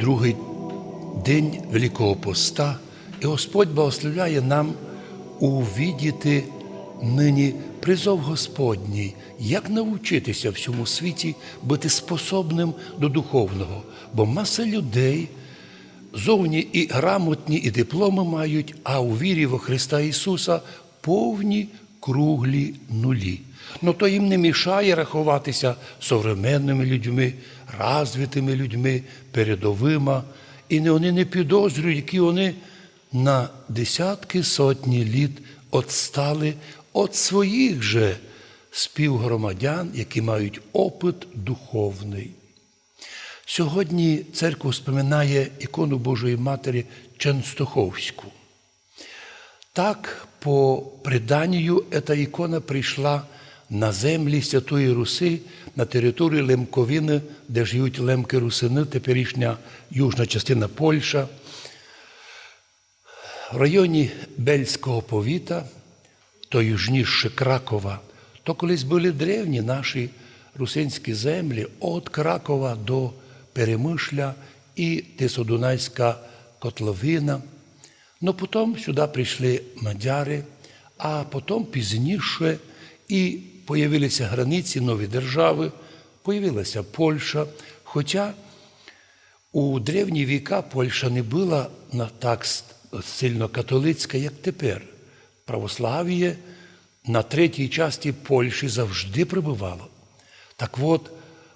другий день Великого Поста, і Господь благословляє нам увідіти нині призов Господній, як навчитися в цьому світі бути способним до духовного, бо маса людей зовні і грамотні, і дипломи мають, а у вірі во Христа Ісуса повні круглі нулі. Ну то їм не мішає рахуватися современними людьми, розвитими людьми, передовима, і вони не підозрюють, які вони на десятки сотні літ отстали від своїх же співгромадян, які мають опит духовний. Сьогодні церква споминає ікону Божої Матері Ченстоховську. Так, по преданию, эта икона прийшла на землі Святої Руси на території Лемковини, де живуть лемки русини, теперішня южна частина Польща. В районі Бельського повіта, то южніше Кракова, то колись були древні наші русинські землі від Кракова до Перемишля і Тисодунайська котловина. Ну потім сюди прийшли мадяри, а потім пізніше і появилися границі нові держави, появилася Польща. Хоча у древні віка Польща не була так сильно католицька, як тепер. Православ'я на третій часті Польщі завжди прибувало. Так от,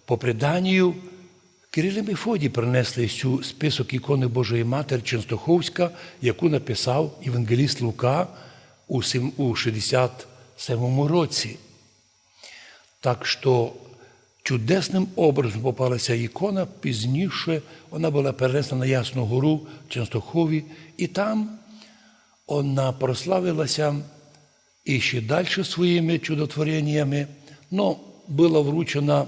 по преданню, Кирил і Мефодій принесли цю список ікони Божої Матері Ченстоховська, яку написав Євангеліст Лука у сім- 67 році. Так що чудесним образом попалася ікона, пізніше вона була перенесена на Ясну гору в Ченстохові, і там вона прославилася і ще далі своїми чудотвореннями, но була вручена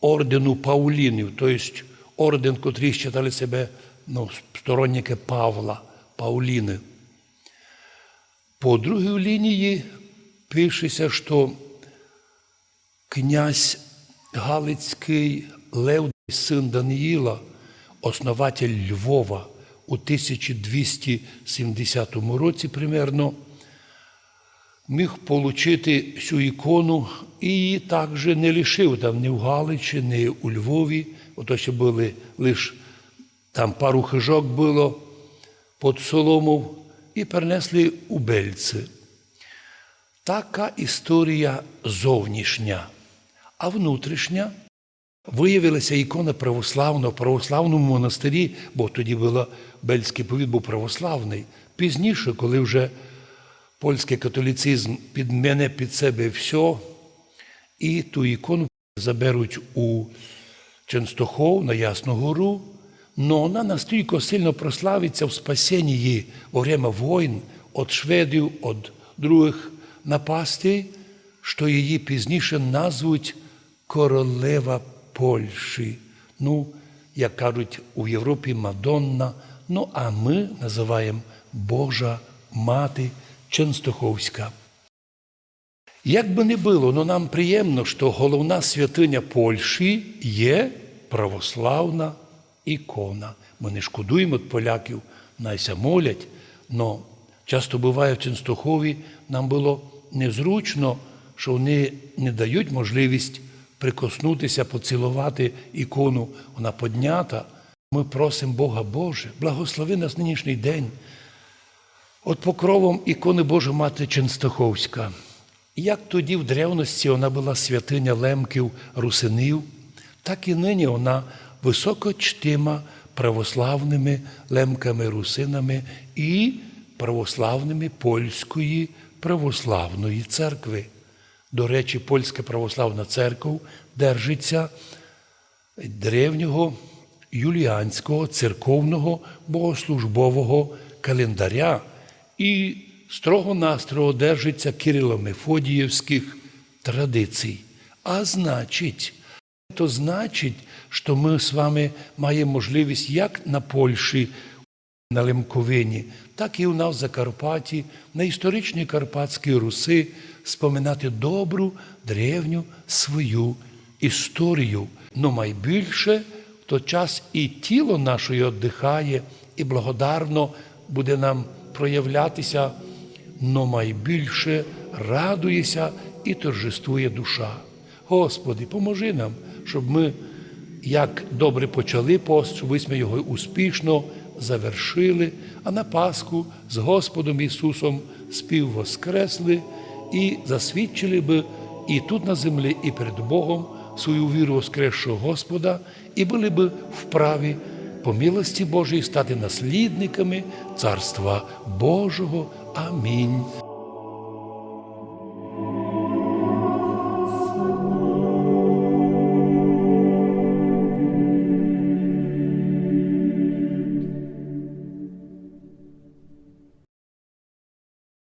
ордену Паулінів, тобто орден, котрі вважали себе ну, сторонники Павла, Пауліни. По другій лінії пишеться, що князь Галицький Лев, син Даниїла, основатель Львова у 1270 році примерно, міг отримати цю ікону і її також не лишив там ні в Галичі, ні у Львові. Ото ще були лише там пару хижок було під Соломов і перенесли у Бельце. Така історія зовнішня, а внутрішня виявилася ікона православного в православному монастирі, бо тоді була Бельський повіт був православний. Пізніше, коли вже польський католіцизм підмене під себе все, і ту ікону заберуть у Ченстохов на Ясну гору, но вона настільки сильно прославиться в спасенні во время війн від шведів, від других напастей, що її пізніше назвуть королева Польщі. Ну, як кажуть у Європі Мадонна, ну а ми називаємо Божа Мати Ченстоховська. Як би не було, але нам приємно, що головна святиня Польщі є православна ікона. Ми не шкодуємо від поляків, найся молять, але часто буває в Ченстохові, нам було незручно, що вони не дають можливість прикоснутися, поцілувати ікону, вона поднята. Ми просимо Бога Боже, благослови нас нинішній день. От покровом ікони Божої Мати Ченстоховська. Як тоді в древності вона була святиня лемків русинів, так і нині вона високо чтима православними лемками русинами і православними польської православної церкви. До речі, польська православна церква держиться древнього юліанського церковного богослужбового календаря і строго-настрого держиться кирило-мефодіївських традицій. А значить, то значить, що ми з вами маємо можливість як на Польщі, на Лемковині, так і у нас в Закарпатті, на історичній Карпатській Руси споминати добру древню свою історію. Но найбільше то час і тіло наше віддихає, і благодарно буде нам проявлятися, но найбільше радується і торжествує душа. Господи, поможи нам, щоб ми, як добре почали пост, щоб ми його успішно завершили, а на Пасху з Господом Ісусом співвоскресли і засвідчили би і тут на землі, і перед Богом свою віру воскресшого Господа, і були би вправі по милості Божій стати наслідниками Царства Божого. Амінь.